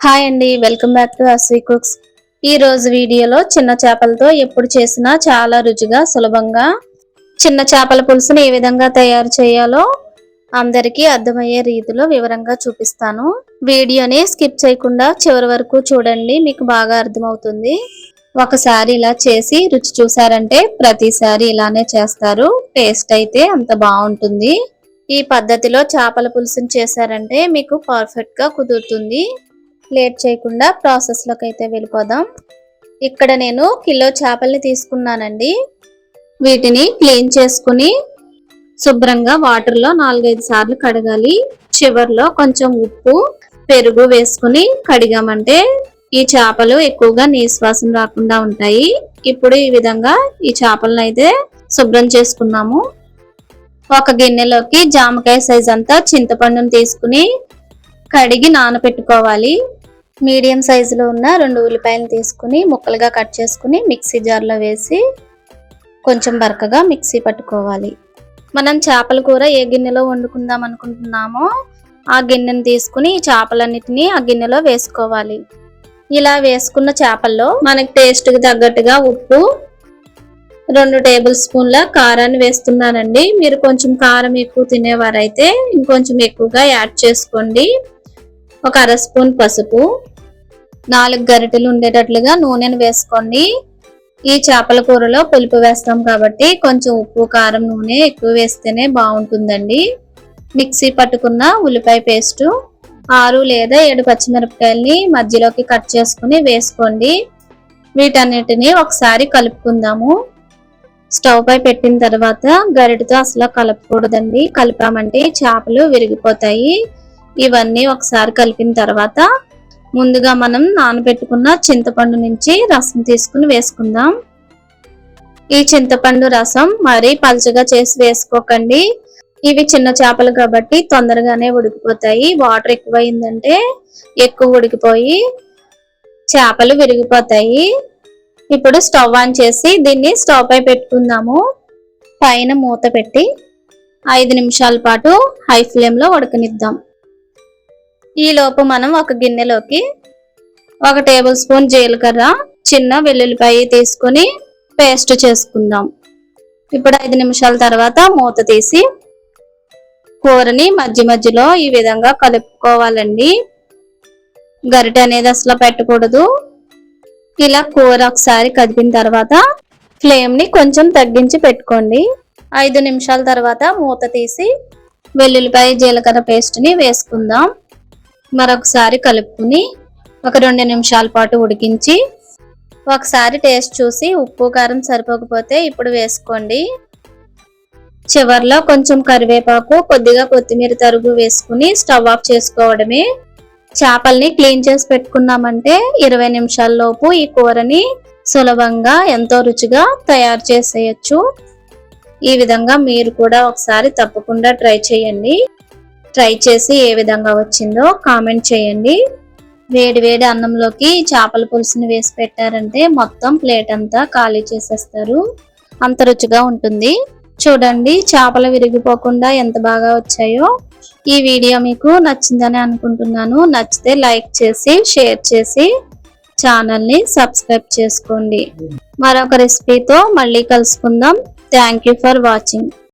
Hi అండి welcome back to Aswi cooks. ఈరోజు వీడియోలో చిన్న చేపలతో ఎప్పుడు చేసినా చాలా రుచిగా సులభంగా చిన్న చేపల పులుసుని ఏ విధంగా తయారు చేయాలో అందరికీ అర్థమయ్యే రీతిలో వివరంగా చూపిస్తాను. వీడియోని స్కిప్ చేయకుండా చివరి వరకు చూడండి మీకు బాగా అర్థమవుతుంది. ఒకసారి ఇలా చేసి రుచి చూసారంటే ప్రతిసారి ఇలానే చేస్తారు. టేస్ట్ అయితే అంత బాగుంటుంది. ఈ పద్ధతిలో చేపల పులుసుని చేశారంటే మీకు పర్ఫెక్ట్గా కుదురుతుంది. లేట్ చేయకుండా ప్రాసెస్లోకి అయితే వెళ్ళిపోదాం. ఇక్కడ నేను కిలో చేపల్ని తీసుకున్నానండి. వీటిని క్లీన్ చేసుకుని శుభ్రంగా వాటర్లో నాలుగైదు సార్లు కడగాలి. చివర్లో కొంచెం ఉప్పు పెరుగు వేసుకుని కడిగామంటే ఈ చేపలు ఎక్కువగా నీశ్వాసం రాకుండా ఉంటాయి. ఇప్పుడు ఈ విధంగా ఈ చేపలను అయితే శుభ్రం చేసుకున్నాము. ఒక గిన్నెలోకి జామకాయ సైజ్ అంతా చింతపండును తీసుకుని కడిగి నానబెట్టుకోవాలి మీడియం సైజులో ఉన్న రెండు ఉల్లిపాయలు తీసుకుని ముక్కలుగా కట్ చేసుకుని మిక్సీ జార్లో వేసి కొంచెం బరకగా మిక్సీ పట్టుకోవాలి. మనం చేపల కూర ఏ గిన్నెలో వండుకుందాం అనుకుంటున్నామో ఆ గిన్నెను తీసుకుని ఈ చేపలన్నిటిని ఆ గిన్నెలో వేసుకోవాలి. ఇలా వేసుకున్న చేపల్లో మనకి టేస్ట్కి తగ్గట్టుగా ఉప్పు రెండు టేబుల్ స్పూన్ల కారాన్ని వేస్తున్నానండి. మీరు కొంచెం కారం ఎక్కువ తినేవారైతే ఇంకొంచెం ఎక్కువగా యాడ్ చేసుకోండి. ఒక అర స్పూన్ పసుపు నాలుగు గరిటెలు ఉండేటట్లుగా నూనెను వేసుకోండి. ఈ చేపల కూరలో పులుపు వేస్తాం కాబట్టి కొంచెం ఉప్పు కారం నూనె ఎక్కువ వేస్తేనే బాగుంటుందండి. మిక్సీ పట్టుకున్న ఉల్లిపాయ పేస్టు ఆరు లేదా ఏడు పచ్చిమిరపకాయల్ని మధ్యలోకి కట్ చేసుకుని వేసుకోండి. వీటన్నిటిని ఒకసారి కలుపుకుందాము. స్టవ్ పై పెట్టిన తర్వాత గరిటతో అసలు కలపకూడదండి. కలిపామంటే చేపలు విరిగిపోతాయి. ఇవన్నీ ఒకసారి కలిపిన తర్వాత ముందుగా మనం నానబెట్టుకున్న చింతపండు నుంచి రసం తీసుకుని వేసుకుందాం. ఈ చింతపండు రసం మరీ పలుచగా చేసి వేసుకోకండి. ఇవి చిన్న చేపలు కాబట్టి తొందరగానే ఉడికిపోతాయి. వాటర్ ఎక్కువైందంటే ఎక్కువ ఉడికిపోయి చేపలు విరిగిపోతాయి. ఇప్పుడు స్టవ్ ఆన్ చేసి దీన్ని స్టవ్ పై పెట్టుకుందాము. పైన మూత పెట్టి ఐదు నిమిషాల పాటు హై ఫ్లేమ్లో ఉడకనిద్దాం. ఈ లోపు మనం ఒక గిన్నెలోకి ఒక టేబుల్ స్పూన్ జీలకర్ర చిన్న వెల్లుల్లిపాయ తీసుకొని పేస్ట్ చేసుకుందాం. ఇప్పుడు ఐదు నిమిషాల తర్వాత మూత తీసి కూరని మధ్య మధ్యలో ఈ విధంగా కలుపుకోవాలండి. గరిటె అనేది అసలు పెట్టకూడదు. ఇలా కూర ఒకసారి కదిపిన తర్వాత ఫ్లేమ్ని కొంచెం తగ్గించి పెట్టుకోండి. ఐదు నిమిషాల తర్వాత మూత తీసి వెల్లుల్లిపాయ జీలకర్ర పేస్ట్ని వేసుకుందాం. మరొకసారి కలుపుకుని ఒక రెండు నిమిషాల పాటు ఉడికించి ఒకసారి టేస్ట్ చూసి ఉప్పు కారం సరిపోకపోతే ఇప్పుడు వేసుకోండి. చివర్లో కొంచెం కరివేపాకు కొద్దిగా కొత్తిమీర తరుగు వేసుకుని స్టవ్ ఆఫ్ చేసుకోవడమే. చేపల్ని క్లీన్ చేసి పెట్టుకున్నామంటే ఇరవై నిమిషాల్లోపు ఈ కూరని సులభంగా ఎంతో రుచిగా తయారు చేసేయచ్చు. ఈ విధంగా మీరు కూడా ఒకసారి తప్పకుండా ట్రై చేయండి. ట్రై చేసి ఏ విధంగా వచ్చిందో కామెంట్ చేయండి. వేడి వేడి అన్నంలోకి చేపల పులుసుని వేసి పెట్టారంటే మొత్తం ప్లేట్ అంతా ఖాళీ చేసేస్తారు. అంత రుచిగా ఉంటుంది. చూడండి చేపలు విరిగిపోకుండా ఎంత బాగా వచ్చాయో. ఈ వీడియో మీకు నచ్చిందని అనుకుంటున్నాను. నచ్చితే లైక్ చేసి షేర్ చేసి ఛానల్ని సబ్స్క్రైబ్ చేసుకోండి. మరొక రెసిపీతో మళ్ళీ కలుసుకుందాం. Thank you for watching.